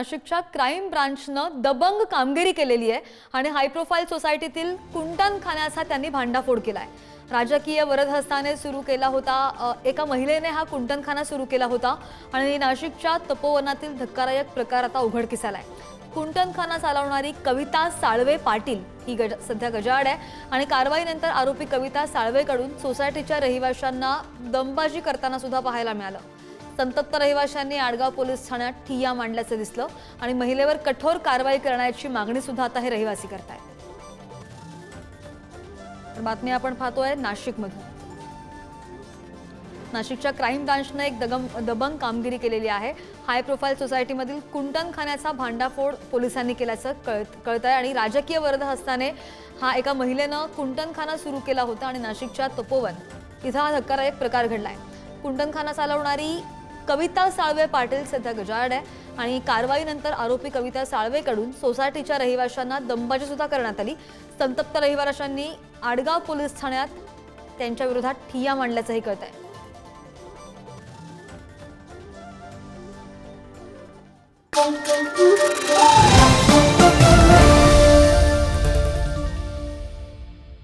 नाशिकच्या क्राईम ब्रांचनं दबंग कामगिरी केलेली आहे आणि हाय प्रोफाईल सोसायटीतील कुंटनखान्याचा त्यांनी भांडाफोड केला आहे राजकीय वरदहस्ताने सुरू केला होता एका महिलेने हा कुंटनखाना सुरू केला होता आणि नाशिकच्या तपोवनातील धक्कादायक प्रकार आता उघडकीस आलाय. कुंटनखाना चालवणारी कविता साळवे पाटील ही गज सध्या गजाआड आहे आणि कारवाईनंतर आरोपी कविता साळवेकडून सोसायटीच्या रहिवाशांना दमबाजी करताना सुद्धा पाहायला मिळालं. संतप्त रहिवाशांनी आडगाव पोलीस ठाण्यात ठिय्या मांडल्याचं दिसलं आणि महिलेवर कठोर कारवाई करण्याची मागणी सुद्धा आता हे रहिवासी करतायत. तर बातमी आपण पाहतोय नाशिकमधून. नाशिकच्या क्राईम ब्रांचनं एक दगम दबंग कामगिरी केलेली आहे. हाय प्रोफाईल सोसायटीमधील कुंटणखान्याचा भांडाफोड पोलिसांनी केल्याचं कळत कळत आहे आणि राजकीय वरद हस्ताने हा एका महिलेनं कुंटनखाना सुरू केला होता आणि नाशिकच्या तपोवन. इथं हा धक्कादायक प्रकार घडला आहे कुंटनखाना चालवणारी कविता साळवे पाटील सध्या गजाआड आहे आणि कारवाईनंतर आरोपी कविता साळवेकडून सोसायटीच्या रहिवाशांना दंबाजी सुद्धा करण्यात आली संतप्त रहिवाशांनी आडगाव पोलीस ठाण्यात त्यांच्या विरोधात ठिय्या मांडल्याचंही कळत आहे Thank you.